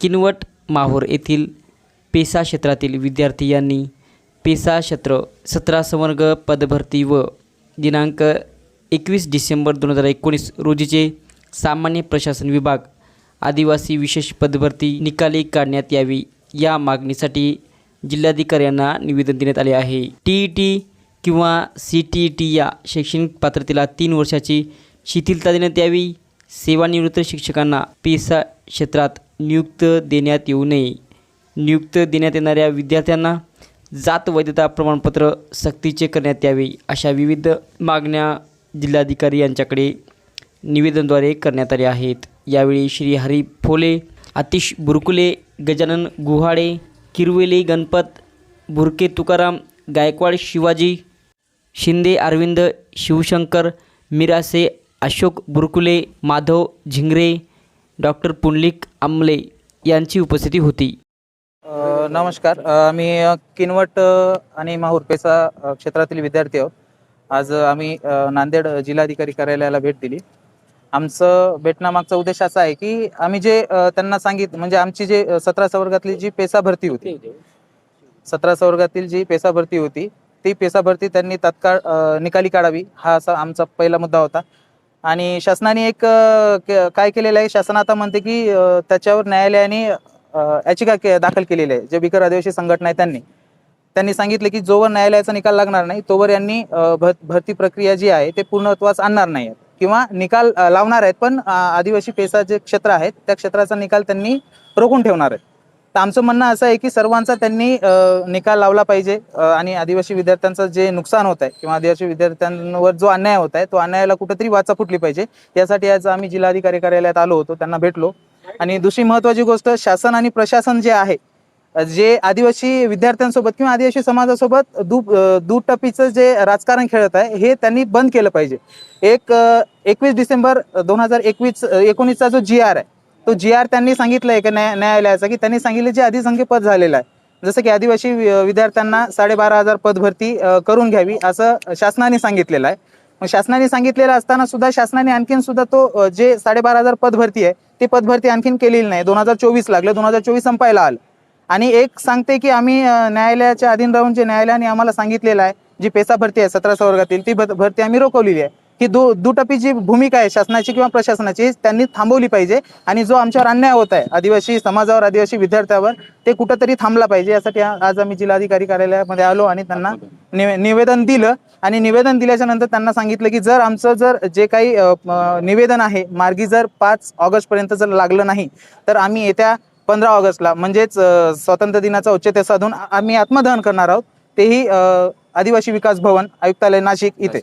किनवट माहूर येथील पेसा क्षेत्रातील विद्यार्थी यांनी पेसा क्षेत्र सतरा संवर्ग पदभरती व दिनांक एकवीस डिसेंबर दोन हजार एकोणीस रोजीचे सामान्य प्रशासन विभाग आदिवासी विशेष पदभरती निकाली काढण्यात यावी या मागणीसाठी जिल्हाधिकाऱ्यांना निवेदन देण्यात आले आहे. टी ई टी किंवा सी टी ई टी या शैक्षणिक पात्रतेला तीन वर्षाची शिथिलता देण्यात यावी. सेवानिवृत्त शिक्षकांना पेसा क्षेत्रात नियुक्त देण्यात येऊ नये. नियुक्त देण्यात येणाऱ्या विद्यार्थ्यांना जात वैधता प्रमाणपत्र सक्तीचे करण्यात यावे अशा विविध मागण्या जिल्हाधिकारी यांच्याकडे निवेदनद्वारे करण्यात आले आहेत. यावेळी श्री हरी फोले आतिश बुरकुले गजानन गुहाडे किरवेली गणपत भुरके तुकाराम गायकवाड शिवाजी शिंदे अरविंद शिवशंकर मिरासे अशोक बुरकुले माधव झिंगरे डॉक्टर पुंडलिक आमले यांची उपस्थिती होती. अ, नमस्कार. अ, आम्ही अ, किनवट अ, आणि माहूर पेसा अ, क्षेत्रातील विद्यार्थी आहोत. आज अ, आम्ही अ, नांदेड जिल्हाधिकारी कार्यालयाला भेट दिली. आमचं भेटण्यामागचा उद्देश असा आहे की आम्ही जे अ, त्यांना सांगित म्हणजे आमची जे अ, सतरा संवर्गातली जी पेसा भरती होती सतरा संवर्गातील जी पेसा भरती होती ती पेसा भरती त्यांनी तात्काळ अ, निकाली काढावी हा असा आमचा पहिला मुद्दा होता. आणि शासनाने एक काय केलेलं आहे? शासन आता म्हणते की त्याच्यावर न्यायालयाने याचिका के- दाखल केलेली आहे. जे बिकर आदिवासी संघटना आहे त्यांनी. त्यांनी सांगितले की जोवर न्यायालयाचा निकाल लागणार नाही तोवर यांनी भर- भरती प्रक्रिया जी आहे ते पूर्णत्वास आणणार नाही. आहेत किंवा निकाल लावणार आहेत पण आदिवासी पेसा जे क्षेत्र आहेत त्या क्षेत्राचा निकाल त्यांनी रोखून ठेवणार आहेत. तर आमचं म्हणणं असं आहे की सर्वांचा त्यांनी निकाल लावला पाहिजे. आणि आदिवासी विद्यार्थ्यांचं जे नुकसान होत आहे किंवा आदिवासी विद्यार्थ्यांवर जो अन्याय होत आहे तो अन्यायाला कुठेतरी वाचा फुटली पाहिजे. यासाठी आज आम्ही जिल्हाधिकारी कार्यालयात आलो होतो त्यांना भेटलो. आणि दुसरी महत्वाची गोष्ट शासन आणि प्रशासन जे आहे जे आदिवासी विद्यार्थ्यांसोबत किंवा आदिवासी समाजासोबत दू दुटप्पीचं जे राजकारण खेळत आहे हे त्यांनी बंद केलं पाहिजे. एक एकवीस डिसेंबर दोन हजार एकवीस एकोणीसचा जो जी आर आहे तो जी आर त्यांनी सांगितलंय की न्याय न्यायालयाचा की त्यांनी सांगितलं जे अधिसंख्य पद झालेलं आहे. जसं की आदिवासी वि- विद्यार्थ्यांना साडेबारा हजार पद भरती करून घ्यावी असं शासनाने सांगितलेलं आहे. मग शासनाने सांगितलेलं असताना सुद्धा शासनाने आणखीन सुद्धा तो जे साडेबारा हजार पद भरती आहे ती पदभरती आणखीन केलेली नाही. दोन हजार चोवीस लागलं. दोन हजार चोवीस संपायला आलं. आणि एक सांगते की आम्ही न्यायालयाच्या अधीन राहून जे न्यायालयाने आम्हाला सांगितलेलं आहे जी पेसा भरती आहे सतरा सवर्गातील ती भरती आम्ही रोखवलेली आहे. ही दु दुटप्पी जी भूमिका आहे शासनाची किंवा प्रशासनाची त्यांनी थांबवली पाहिजे. आणि जो आमच्यावर अन्याय होत आहे आदिवासी समाजावर आदिवासी विद्यार्थ्यावर ते कुठंतरी थांबला पाहिजे. यासाठी आज आम्ही जिल्हाधिकारी कार्यालयामध्ये आलो आणि त्यांना निवे- निवेदन दिलं. आणि निवेदन दिल्याच्या नंतर त्यांना सांगितलं की जर आमचं जर जे काही निवेदन आहे मार्गी जर पाच ऑगस्ट पर्यंत जर लागलं नाही तर आम्ही येत्या पंधरा ऑगस्टला म्हणजेच स्वातंत्र्य दिनाचा औचित्य साधून आम्ही आत्मदहन करणार आहोत. तेही आदिवासी विकास भवन आयुक्तालय नाशिक इथे.